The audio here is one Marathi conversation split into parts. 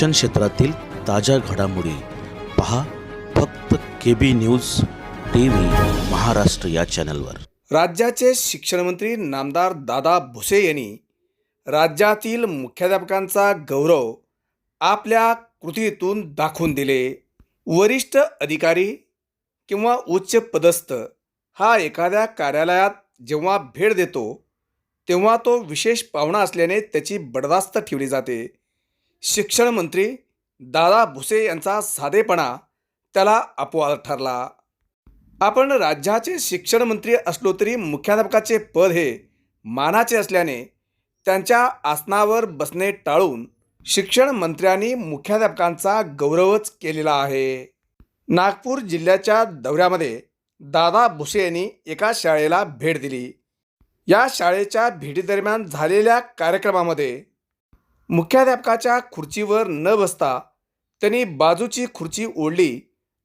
शिक्षण क्षेत्रातील ताज्या घडामोडी पहा फक्त K B news T V Maharashtra या चॅनलवर. राज्याचे शिक्षणमंत्री नामदार दादा भुसे यांनी राज्यातील मुख्याध्यापकांचा गौरव आपल्या कृतीतून दाखवून दिले. वरिष्ठ अधिकारी किंवा उच्च पदस्थ हा एखाद्या कार्यालयात जेव्हा भेट देतो तेव्हा तो विशेष पाहुणा असल्याने त्याची बडदास्त ठेवली जाते. शिक्षण मंत्री दादा भुसे यांचा साधेपणा त्याला अपवाद ठरला. आपण राज्याचे शिक्षण मंत्री असलो तरी मुख्याध्यापकाचे पद हे मानाचे असल्याने त्यांच्या आसनावर बसणे टाळून शिक्षण मंत्र्यांनी मुख्याध्यापकांचा गौरवच केलेला आहे. नागपूर जिल्ह्याच्या दौऱ्यामध्ये दादा भुसे यांनी एका शाळेला भेट दिली. या शाळेच्या भेटीदरम्यान झालेल्या कार्यक्रमामध्ये मुख्याध्यापकाच्या खुर्चीवर न बसता त्यांनी बाजूची खुर्ची ओढली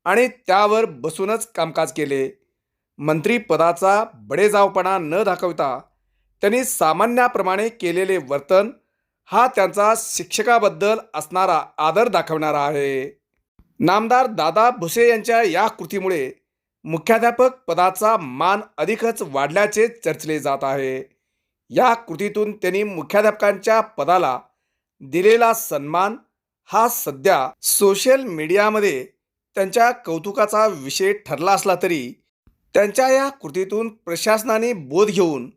आणि त्यावर बसूनच कामकाज केले. मंत्रीपदाचा बडेजावपणा न दाखवता त्यांनी सामान्याप्रमाणे केलेले वर्तन हा त्यांचा शिक्षकाबद्दल असणारा आदर दाखवणारा आहे. नामदार दादा भुसे यांच्या या कृतीमुळे मुख्याध्यापक पदाचा मान अधिकच वाढल्याचे चर्चले जात आहे. या कृतीतून त्यांनी मुख्याध्यापकांच्या पदाला दिलेला सन्मान हा सध्या सोशल मीडियामध्ये त्यांच्या कौतुकाचा विषय ठरला असला तरी त्यांच्या या कृतीतून प्रशासनाने बोध घेऊन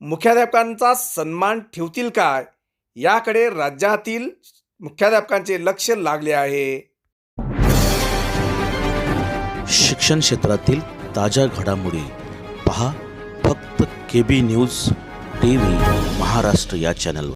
मुख्याध्यापकांचा सन्मान ठेवतील काय याकडे राज्यातील मुख्याध्यापकांचे लक्ष लागले आहे. शिक्षण क्षेत्रातील ताज्या घडामोडी पहा फक्त K B news T V Maharashtra या चॅनलवर